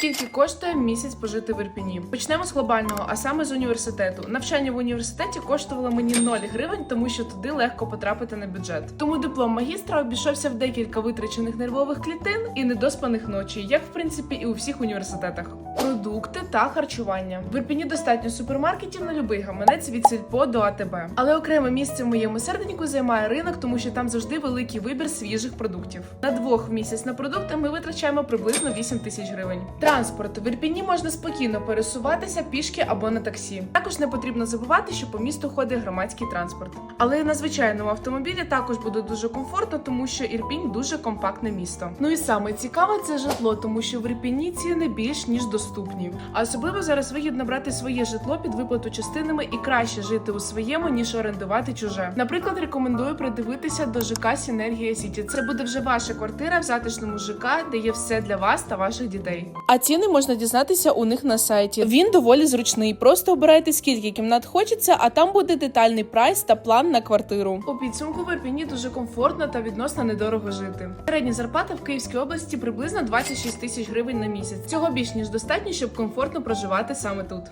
Скільки коштує місяць пожити в Ірпіні? Почнемо з глобального, а саме з університету. Навчання в університеті коштувало мені 0 гривень, тому що туди легко потрапити на бюджет. Тому диплом магістра обійшовся в декілька витрачених нервових клітин і недоспаних ночей, як в принципі і у всіх університетах. Продукти та харчування. В Ірпіні достатньо супермаркетів на любий гаманець від сільпо до АТБ. Але окреме місце в моєму серденьку займає ринок, тому що там завжди великий вибір свіжих продуктів. На двох місяць на продукти ми витрачаємо приблизно 8 тисяч гривень. Транспорт в Ірпіні можна спокійно пересуватися пішки або на таксі. Також не потрібно забувати, що по місту ходить громадський транспорт. Але на звичайному автомобілі також буде дуже комфортно, тому що Ірпінь дуже компактне місто. Ну і саме цікаве це житло, тому що в Ірпіні ціни більш ніж доступні. А особливо зараз вигідно брати своє житло під виплату частинами і краще жити у своєму, ніж орендувати чуже. Наприклад, рекомендую придивитися до ЖК Сінергія Сіті. Це буде вже ваша квартира в затишному ЖК, де є все для вас та ваших дітей. А ціни можна дізнатися у них на сайті. Він доволі зручний. Просто обирайте скільки кімнат хочеться, а там буде детальний прайс та план на квартиру. У підсумку в Ірпіні дуже комфортно та відносно недорого жити. Середня зарплата в Київській області приблизно 26 тисяч гривень на місяць. Цього більш ніж достатньо, щоб комфортно проживати саме тут.